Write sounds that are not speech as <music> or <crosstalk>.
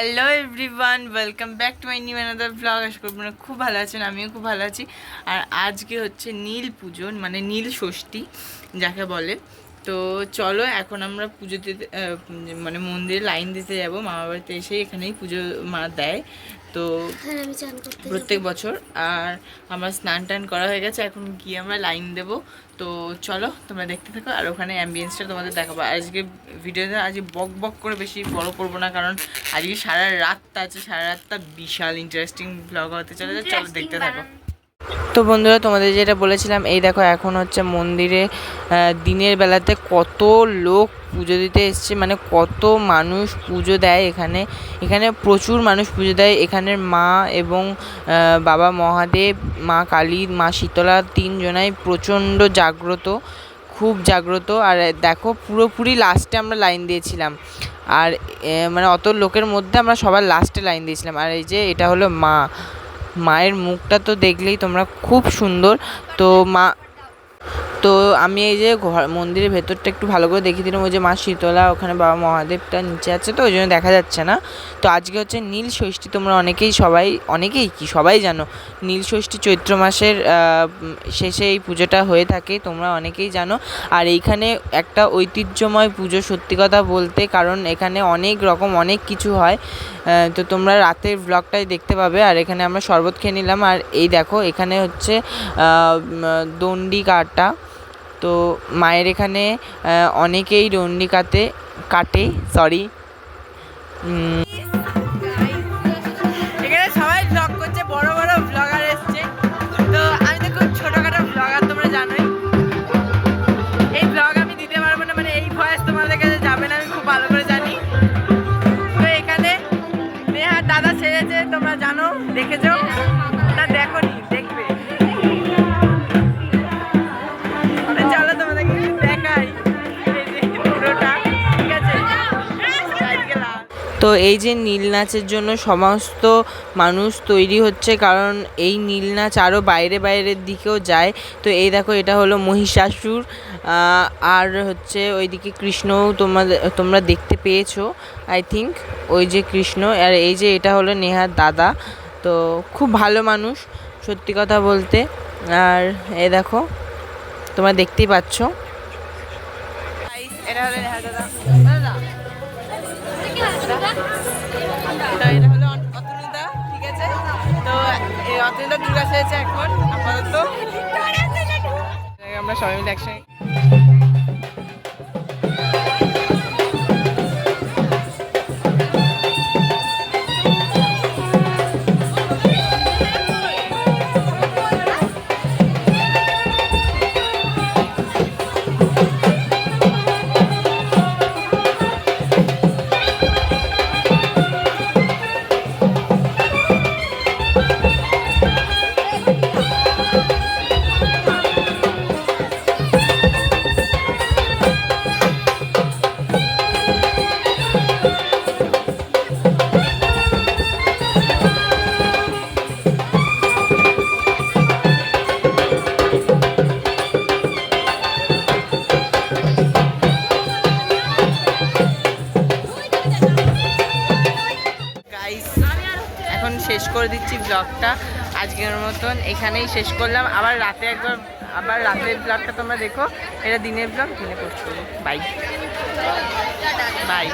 Hello everyone welcome back to my new another blog আশা করি না খুব ভালো আছেন, আমিও খুব ভালো আছি। আর আজকে হচ্ছে নীল পুজো মানে নীল ষষ্ঠী, যাকে বলে। তো চলো এখন আমরা পুজো দিতে মানে মন্দিরে লাইন দিতে যাব। মামা বাড়িতে এসে এখানেই পুজো মা দেয়। তো হ্যাঁ। প্রত্যেক বছর। আর আমার স্নান টান করা হয়ে গেছে এখন গিয়ে আমরা লাইন দেব। তো চলো তোমরা দেখতে থাকো আর ওখানে অ্যাম্বিয়েন্সটা তোমাদের দেখাবো। আজকে ভিডিওতে আজকে বক বক করে বেশি বড় করব না কারণ আজকে সারা রাতটা আছে সারা রাতটা বিশাল ইন্টারেস্টিং ব্লগ হতে চলে যায় চলো দেখতে থাকো। তো বন্ধুরা, তোমাদের যেটা বলেছিলাম, এই দেখো এখন হচ্ছে মন্দিরে দিনের বেলাতে কত লোক পুজো দিতে এসছে মানে কত মানুষ পুজো দেয় এখানে। এখানে প্রচুর মানুষ পুজো দেয়। এখানের মা এবং বাবা মহাদেব, মা কালী, মা শীতলা তিনজনাই প্রচণ্ড জাগ্রত, খুব জাগ্রত। আর দেখো, পুরোপুরি লাস্টে আমরা লাইন দিয়েছিলাম। আর মানে অত লোকের মধ্যে আমরা সবার লাস্টে লাইন দিয়েছিলাম। আর এই যে, এটা হলো মা। মায়ের মুখটা তো দেখলেই তোমরা খুব সুন্দর। তো মা তো আমি এই যে ঘর, মন্দিরের ভেতরটা একটু ভালো করে দেখিয়ে দিলাম। ওই যে মা শীতলা, ওখানে বাবা মহাদেবটা নিচে আছে তো, ওই জন্য দেখা যাচ্ছে না। তো আজকে হচ্ছে নীল ষষ্ঠী, তোমরা অনেকেই সবাই, অনেকেই কি সবাই জানো, নীল ষষ্ঠী চৈত্র মাসের শেষে এই পুজোটা হয়ে থাকে, তোমরা অনেকেই জানো। আর এইখানে একটা ঐতিহ্যময় পুজো, সত্যি কথা বলতে, কারণ এখানে অনেক রকম, অনেক কিছু হয়। তো তোমরা রাতের ব্লগটাই দেখতে পাবে, আর এখানে আমরা শরবত খেয়ে নিলাম। আর এই দেখো, এখানে হচ্ছে দণ্ডি কাটা তো মায়ের এখানে অনেকেই রন্ডি কাটে কাটে সরি এখানে সবাই ব্লগ করছে, বড় বড় ব্লগার এসছে। তো আমি তো খুব ছোটখাটো ব্লগার তোমরা জানোই। তো এই যে নীল নাচের জন্য সমস্ত মানুষ তৈরি হচ্ছে কারণ এই নীল নাচ আরও বাইরে বাইরের দিকেও যায়। তো এই দেখো এটা হলো মহিষাসুর আর হচ্ছে ওইদিকে কৃষ্ণও তোমাদের তোমরা দেখতে পেয়েছ আই থিঙ্ক ওই যে কৃষ্ণ আর এই যে এটা হলো নেহার দাদা। তো খুব ভালো মানুষ সত্যি কথা বলতে। আর এই দেখো তোমরা দেখতেই পাচ্ছ। এটা হলো নেহার দাদা। দাদা তো এটা হলো অতনুদা ঠিক আছে? তো এই অতনুদা দুর্গা সেরেছে এখন আপাতত। <laughs> আমরা সবাই মিলে একসঙ্গে শেষ করে দিচ্ছি ব্লগটা আজকের মতন এখানেই শেষ করলাম। আবার রাতে একবার, আবার রাতের ব্লগটা তোমরা দেখো। এটা দিনের ব্লগ দিনে করছ বাই বাই